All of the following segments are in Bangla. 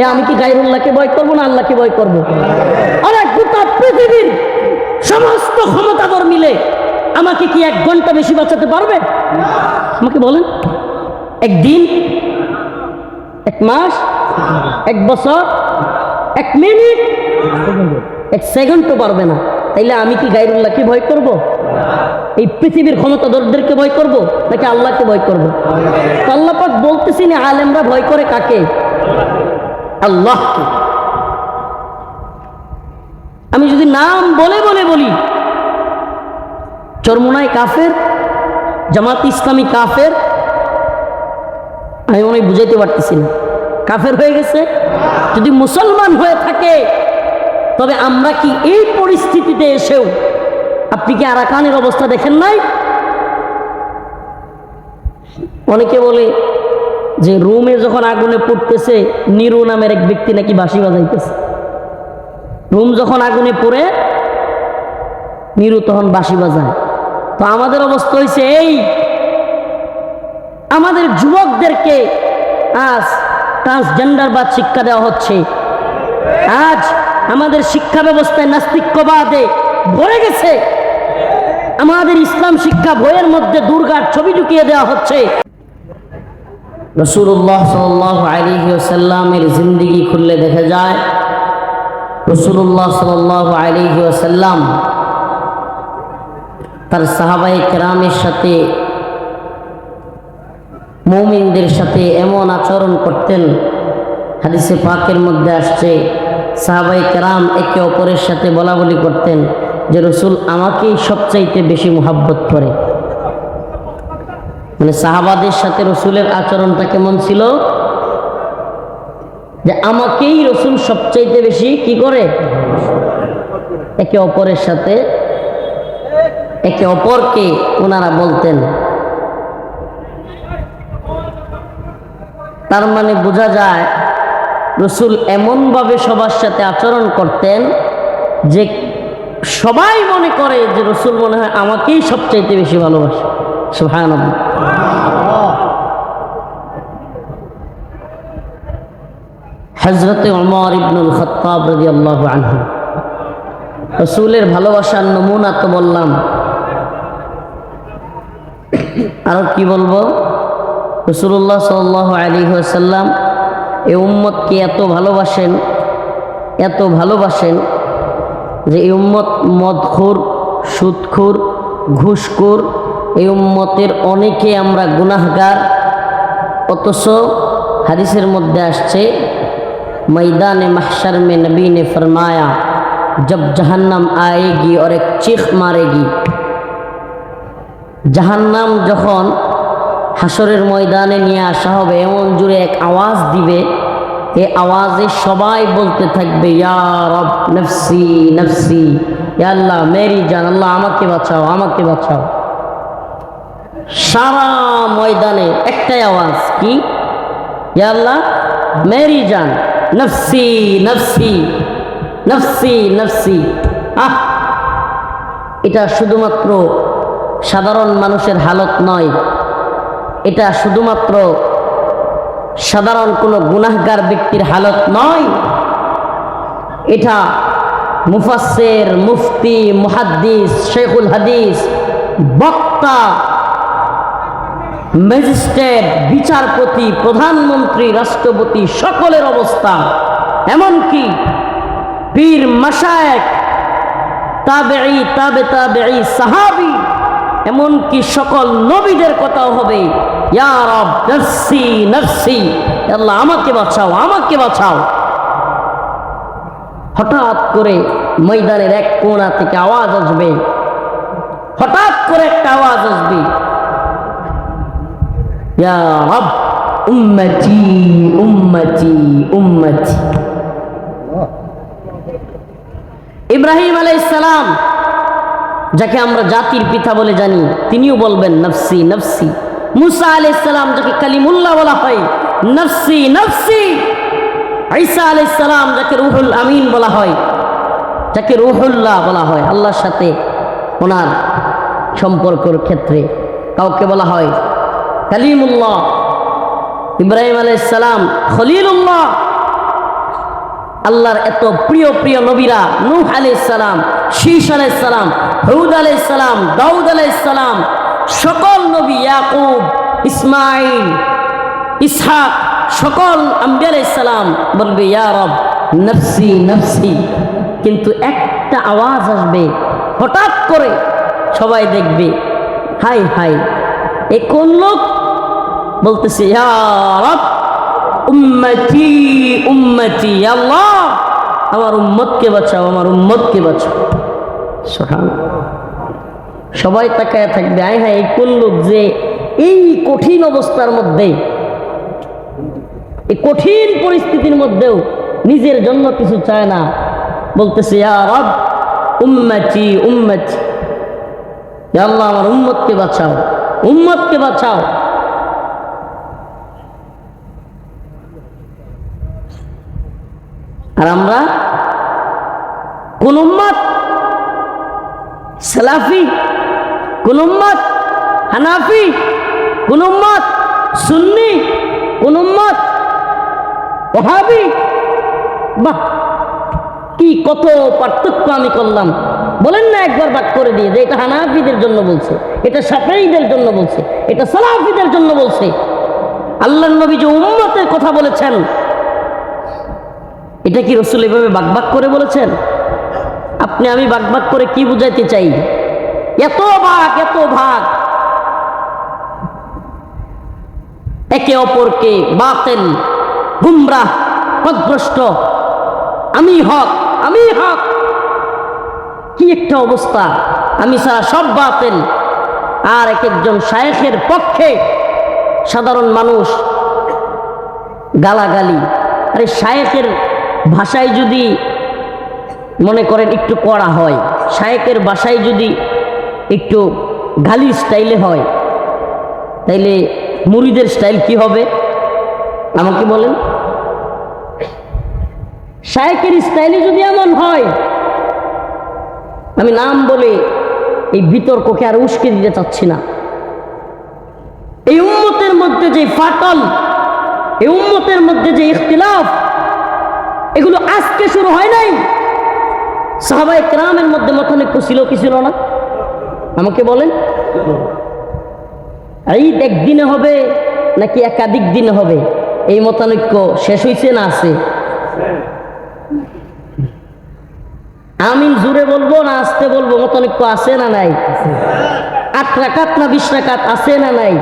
এ, আমি কি গাইরুল্লাহকে ভয় করব না আল্লাহকে ভয় করব? পৃথিবীর সমস্ত ক্ষমতাধর মিলে আমাকে কি এক ঘণ্টা বেশি বাঁচাতে পারবে? আমাকে বলেন। একদিন, এক মাস, এক বছর, এক মিনিট, এক সেকেন্ডও পারবে না। তাইলে আমি কি গাইরুল্লাহকে ভয় করব? এই পৃথিবীর ক্ষমতাধরদেরকে ভয় করব নাকি আল্লাহকে ভয় করব? তো আল্লাহ বলতেছি না আলেমরা ভয় করে কাকে? আল্লাহকে। আমি যদি নাম বলে বলে বলি চরমুনাই কাফের, জামাত ইসলামী কাফের, আমি মনে বুঝাইতে পারতেছি না। কাফের হয়ে গেছে? যদি মুসলমান হয়ে থাকে, তবে আমরা কি এই পরিস্থিতিতে এসেও আপনি কি আরাকানের অবস্থা দেখেন নাই? অনেকে বলে যে রুমে যখন আগুনে পড়তেছে, নিরু নামের এক ব্যক্তি নাকি বাঁশি বাজাইতেছে। রুম যখন আগুনে পড়ে, নিরু তখন বাঁশি বাজায়। তো আমাদের অবস্থা হয়েছে এই। আমাদের যুবকদেরকে আজ ট্রান্সজেন্ডার বা শিক্ষা দেওয়া হচ্ছে। আজ আমাদের শিক্ষা ব্যবস্থায় নাস্তিক্যবাদে ভরে গেছে। আমাদের ইসলাম শিক্ষা বইয়ের মধ্যে দুর্গার ছবি ঢুকিয়ে দেওয়া হচ্ছে। রসুল্লাহ সাল্লাহ আলী সাল্লামের জিন্দিগি খুললে দেখা যায়, রসুল্লাহ সাল্লাহ আলী সাল্লাম তার সাহাবাই কেরামের সাথে, মৌমিনদের সাথে এমন আচরণ করতেন, হাদিসে পাকের মধ্যে আসছে সাহাবাই কেরাম একে অপরের সাথে বলা বলি করতেন যে রসুল আমাকেই সবচাইতে বেশি মোহাব্বত করে। মানে সাহাবাদের সাথে রসুলের আচরণটা কেমন ছিল? যে আমাকেই রসুল সবচাইতে বেশি কি করে? একে অপরের সাথে, একে অপরকে ওনারা বলতেন। তার মানে বোঝা যায়, রসুল এমনভাবে সবার সাথে আচরণ করতেন যে সবাই মনে করে যে রসুল মনে হয় আমাকেই সবচাইতে বেশি ভালোবাসে। সুহান হজরতে অমর ইবনুল খত্তাব রদি আল্লাহ আনহু। রসুলের ভালোবাসার নমুনা তো বললাম। আরও কি বলব? রসুল্লাহ সাল আলী সাল্লাম এই উম্মতকে এত ভালোবাসেন এত ভালোবাসেন যে এই উম্মত মদখুর, সুদখুর, ঘুষখুর এই উম্মতের অনেকে আমরা গুনাহগার। অথচ হাদিসের মধ্যে আসছে, ময়দানে মাহসার মে নবী ফরমায়া, জব জাহান্নাম আয়েগি ওর এক চিখ মারেগি। জাহান্নাম যখন হাসরের ময়দানে নিয়ে আসা হবে, এমন জুড়ে এক আওয়াজ দিবে। এ আওয়াজে সবাই বলতে থাকবে ইয়ারব নফসি নফসি ইয়াল্লাহ মেরি জান, আল্লাহ আমাকে বাঁচাও আমাকে বাঁচাও। সারা ময়দানে একটাই আওয়াজ কি? আল্লাহ, মেরি জান নফসি নফসি নফসি নফসি। আহ! এটা শুধুমাত্র সাধারণ মানুষের হালত নয়। এটা শুধুমাত্র সাধারণ কোনো গুনাহগার ব্যক্তির হালত নয়। এটা মুফাসের মুফতি, মুহাদ্দিস শেখুল হাদিস, বক্তা ম্যাজিস্ট্রেট, বিচারপতি, প্রধানমন্ত্রী, রাষ্ট্রপতি, সকলের অবস্থা। এমনকি পীর মাসায়েক তাবেই তাবে তাবেই সাহাবি, এমনকি সকল নবীদের কথাও হবে, ইয়া রব, নফসি নফসি আল্লাহ, আমাকে বাঁচাও আমাকে বাঁচাও। হঠাৎ করে ময়দানের এক কোণা থেকে আওয়াজ আসবে। হঠাৎ করে একটা আওয়াজ আসবে। ইয়া রব, উম্মতি উম্মতি উম্মতি। ইব্রাহিম আলাইসালাম যাকে আমরা জাতির পিতা বলে জানি, তিনিও বলবেন নফসি নফসি। মুসা আলাইসালাম যাকে কালিমুল্লাহ বলা হয়, নফসি নফসি। ঈসা আলাইসালাম যাকে রুহুল আমিন বলা হয়, যাকে রুহুল্লাহ বলা হয়, আল্লাহর সাথে ওনার সম্পর্কর ক্ষেত্রে কাউকে বলা হয় কালিমুল্লাহ। ইব্রাহিম আলাইসালাম খলিলুল্লাহ। আল্লাহর এত প্রিয় প্রিয় নবীরা নূহ আলাইসালাম শীষ আলাইসালাম হৌদ আলাইসালাম দাউদ আলাইসালাম সকল নবী ইয়াকুব ইসমাইল ইসহাক, সকল আম্বি আলাইসালাম বলবে, ইয়া রব, নফসি নফসি। কিন্তু একটা আওয়াজ আসবে, হঠাৎ করে সবাই দেখবে হাই হাই এ কোন লোক? বলতেছে উম্মতি উম্মতি, আল্লাহ, আমার উম্মতকে বাঁচাও, আমার উম্মতকে বাঁচাও। সুবহান সবাই তাকায় থাকবে, আয় হ্যাঁ এই কোন লোক যে এই কঠিন অবস্থার মধ্যে, এই কঠিন পরিস্থিতির মধ্যেও নিজের জন্য কিছু চায় না। বলতেছে রব, উম্মতি ইয়া আল্লাহ, আমার উম্মতকে বাঁচাও উম্মতকে বাঁচাও। আর আমরা কোন উম্মত সালাফি, কোন উম্মত হানাফি, কোন উম্মত সুন্নি, কোন উম্মত ওহাবি? বাহ, কি কত পার্থক্য আমি করলাম। বলেন না একবার বাক করে দিয়ে যে এটা হানাফিদের জন্য বলছে, এটা সাফাইদের জন্য বলছে, এটা সালাফিদের জন্য বলছে। আল্লাহ নবী যে উম্মতের কথা বলেছেন এটা কি রসুল এভাবে বাকবাক করে বলেছেন? আপনি আমি বাকবাক করে কি বুঝাইতে চাই? এত ভাগ এত ভাগ। একে অপরকে বাতেন গুমরাহ পদভ্রষ্ট আমি হক আমি হক। কি একটা অবস্থা। আমি সারা সব বাতেন আর এক একজন শায়েখের পক্ষে সাধারণ মানুষ গালাগালি। আরে শায়েখের ভাষায় যদি মনে করেন একটু কড়া হয়, শায়েকের বাসায় যদি একটু গালি স্টাইলে হয়, তাইলে মুড়িদের স্টাইল কি হবে? আমাকে বলেন। শায়েকের স্টাইলে যদি এমন হয়, আমি নাম বলে এই বিতর্ককে আর উস্কে দিতে চাচ্ছি না। এই উম্মতের মধ্যে যে ফাটল, এই উম্মতের মধ্যে যে ইখতিলাফ এগুলো আজকে শুরু হয় নাই। সাহাবাই ক্রামের মধ্যে মতানৈক্য ছিল, কি ছিল না? আমাকে বলেন। ঈদ একদিনে হবে নাকি একাধিক দিনে হবে? এই মতানৈক্য শেষ হয়েছে না আছে? আমিন জুড়ে বলব না আসতে বলব, মতানৈক্য আছে না নাই? আট রাকাত না বিশ রাকাত আছে না নাই?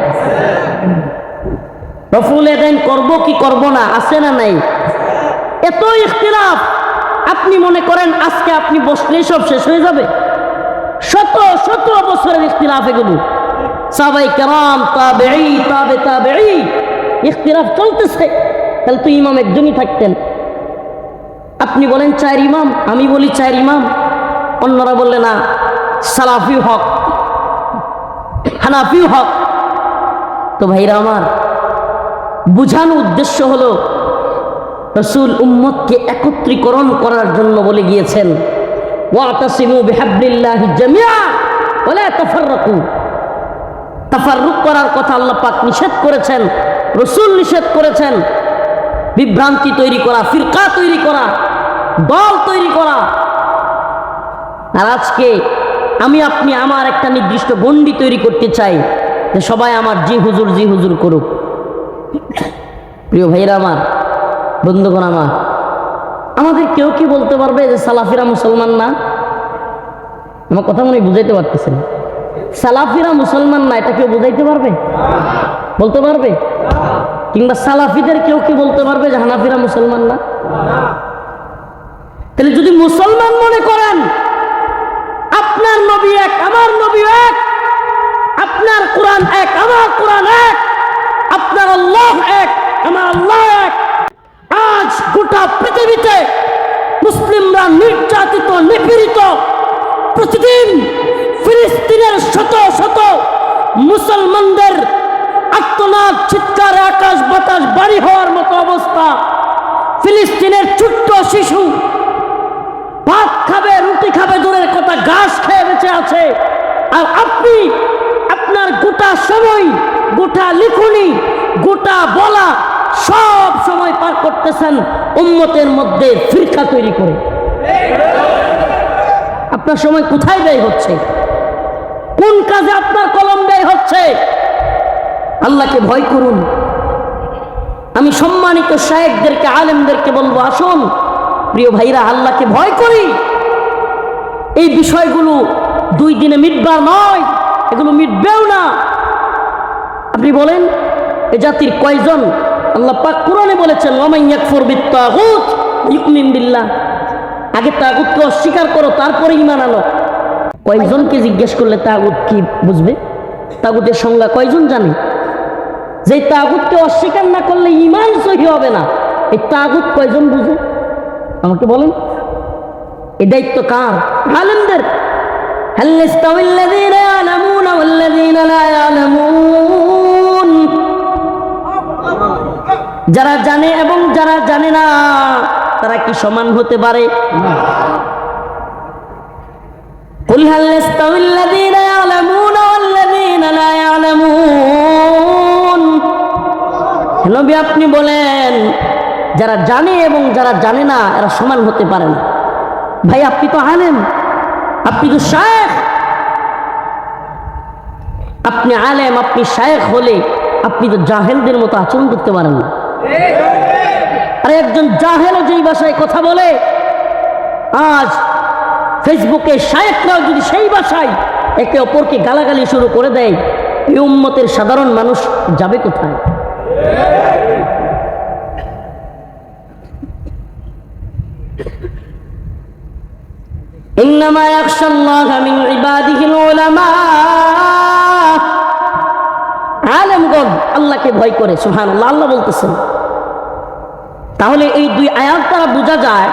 রফুল এদাইন করব কি করব না, আছে না নাই? এত ইখতিলাফ। আপনি মনে করেন আজকে আপনি বসলেই সব শেষ হয়ে যাবে? শত শত বছরের ইখতিলাফ এগুলো। সাবাই কেরাম তাবেই তাবে তাবেই ইখতিলাফ চলতেছে। তাহলে তো ইমাম একজনই থাকতেন। আপনি বলেন চার ইমাম? আমি বলি চার ইমাম। অন্যরা বললে, না, সালাফি হক, হানাফি হক। তো ভাইরা আমার বুঝানো উদ্দেশ্য হলো রসুল উম্মতকে একত্রীকরণ করার জন্য বলে গিয়েছেন তাফাররুক। করার কথা আল্লাহ নিষেধ করেছেন, রসুল নিষেধ করেছেন। বিভ্রান্তি তৈরি করা, ফিরকা তৈরি করা, দল তৈরি করা। আর আজকে আমি আপনি আমার একটা নির্দিষ্ট গণ্ডি তৈরি করতে চাই, যে সবাই আমার জি হুজুর জি হুজুর করুক। প্রিয় ভাইরা আমার বন্ধুগণ আমার, আমাদের কেউ কি বলতে পারবে যে সালাফিরা মুসলমান না? আমার কথা মনে বুঝাইতে পারতেছেন। সালাফিরা মুসলমান না, এটা কেউ বুঝাইতে পারবে? বলতে পারবে? কিংবা সালাফিদের কেউ কি বলতে পারবে যে হানাফিরা মুসলমান না? তাহলে যদি মুসলমান মনে করেন, আপনার নবী এক, আমার নবী এক আপনার কোরআন এক আমার কোরআন এক আপনার আল্লাহ এক আমার আল্লাহ এক আজ গোটা পৃথিবীতে মুসলিমরা নিপীড়িত প্রতিদিন ফিলিস্তিনের শত শত মুসলমানদের আত্মনাদ, চিৎকার, আকাশ বাতাস বাড়ি হওয়ার মতো অবস্থা। ফিলিস্তিনের ছোট্ট শিশু ভাত খাবে, রুটি খাবে, দূরের কথা ঘাস খেয়ে বেঁচে আছে। আর আপনি, আপনার গোটা সময়, গোটা লিখুনি, গোটা বলা সব সময় পার করতেছেন উম্মতের মধ্যে ফিরকা তৈরি করে। আপনার সময় কোথায় ব্যয় হচ্ছে? কোন কাজে আপনার কলম ব্যয় হচ্ছে? আল্লাহকে ভয় করুন। আমি সম্মানিত শায়েকদেরকে, আলেমদেরকে বলব, আসুন, প্রিয় ভাইরা, আল্লাহকে ভয় করি। এই বিষয়গুলো দুই দিনে মিটবা নয়, এগুলো মিটবেও না। আপনি বলেন, এ জাতির কয়জন? আল্লাহ পাক কোরআনে বলেছেন ওমাইয়াকফুর বিত্তাগুত ইউমিন বিল্লাহ। আগে তাগুতকে অস্বীকার করো তারপরে ইমান আনো কয়জনকে জিজ্ঞেস করলে তাগুত কি বুঝবে তাগুতের সংজ্ঞা কয়জন জানে যে তাগুতকে অস্বীকার না করলে ইমান সহি হবে না এই তাগুত কয়জন বুঝে আমাকে বলেন এই দায়িত্ব কার আলেমদের هل يستوي الذين يعلمون والذين لا يعلمون যারা জানে এবং যারা জানে না তারা কি সমান হতে পারে قل هل يستوي الذين يعلمون والذين لا يعلمون নবী আপনি বলেন যারা জানে এবং যারা জানে না এরা সমান হতে পারে না ভাই আপনি তো আলেম আপনি তো শায়েখ আপনি আলেম আপনি শায়েখ হলে আপনি তো জাহেলদের মতো আচরণ করতে পারেন না আরে একজন জাহেলও যেই ভাষায় কথা বলে আজ ফেসবুকে শায়েকরাও যদি সেই ভাষায় একে অপরকে গালাগালি শুরু করে দেয় এই উম্মতের সাধারণ মানুষ যাবে কোথায় إنما يخشى الله من عباده العلماء আলেমগণ আল্লাহকে ভয় করে সুহান আল্লাহ আল্লাহ বলতেছেন তাহলে এই দুই আয়াত দ্বারা বোঝা যায়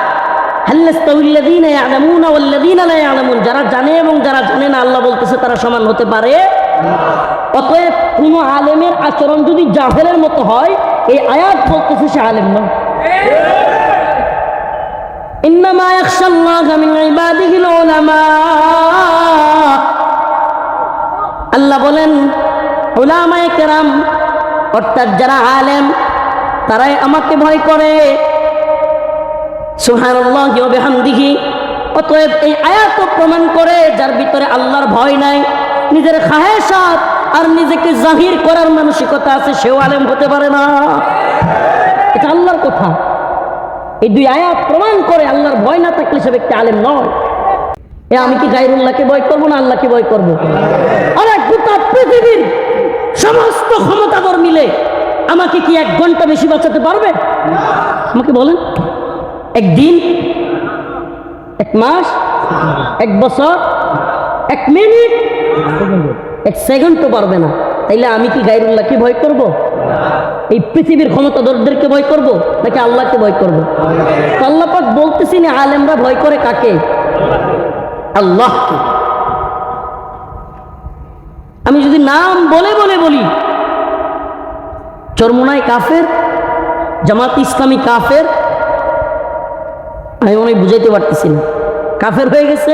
হাল্লাস্তাউল্লাযীনা ইয়ালামুনা ওয়াল্লাযীনা লা ইয়ালামুন যারা জানে এবং যারা জানে না আল্লাহ বলতেছে তারা সমান হতে পারে অতএব কোনো আলেমের আচরণ যদি জাহেলের মতো হয় এই আয়াত বলতেছে সে আলেম নয় إنما يخشى الله من عباده العلماء আল্লাহ বলেন ওলামায়ে কেরাম অর্থাৎ যারা আলেম তারাই আমাকে ভয় করে। বিহামদিহি। অতএব এই আয়াত প্রমাণ করে যার ভিতরে আল্লাহর ভয় নাই, নিজের খাহেসাত আর নিজেকে জাহির করার মানসিকতা আছে, সেও আলেম হতে পারে না। এটা আল্লাহর কথা। এই দুই আয়াত প্রমাণ করে আল্লাহর ভয় না থাকলে সে ব্যক্তি আলেম নয়। এ আমি কি গাইরুল্লাহকে ভয় করব না আল্লাহকে ভয় করব? আরে গোটা পৃথিবীর সমস্ত ক্ষমতাধর মিলে আমাকে কি এক ঘণ্টা বেশি বাঁচাতে পারবে? আমাকে বলেন। একদিন, এক মাস, এক বছর, এক মিনিট, এক সেকেন্ডও পারবে না। তাইলে আমি কি গাইরুল্লাহকে ভয় করব? এই পৃথিবীর ক্ষমতাধরদেরকে ভয় করব, নাকি আল্লাহকে ভয় করব? তো আল্লাহ বলতেছি না আলেমরা ভয় করে কাকে? আল্লাহকে। আমি যদি নাম বলে বলে বলি চরমোনাই কাফের, জামাত ইসলামী কাফের। আমি মনে বুঝাইতে পারতেছি না। কাফের হয়ে গেছে?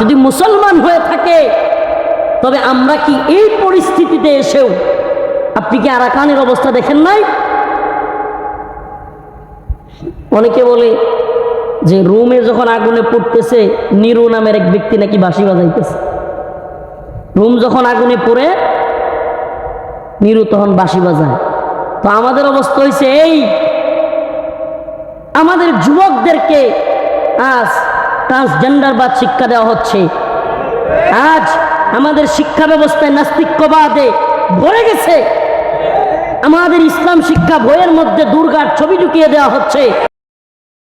যদি মুসলমান হয়ে থাকে, তবে আমরা কি এই পরিস্থিতিতে এসেও আপনি কি আরাকানের অবস্থা দেখেন নাই? অনেকে বলে যে রুমে যখন আগুনে পড়তেছে, নিরু নামের এক ব্যক্তি নাকি বাঁশি বাজাইতেছে। রুম যখন আগুনে পড়ে, নিরু তখন বাঁশি বাজায়। তো আমাদের অবস্থা হয়েছে এই। আমাদের যুবকদেরকে আজ ট্রান্সজেন্ডারবাদ শিক্ষা দেওয়া হচ্ছে। আজ আমাদের শিক্ষা ব্যবস্থায় নাস্তিক্যবাদে ভরে গেছে। আমাদের ইসলাম শিক্ষা বইয়ের মধ্যে দুর্গার ছবি ঢুকিয়ে দেওয়া হচ্ছে।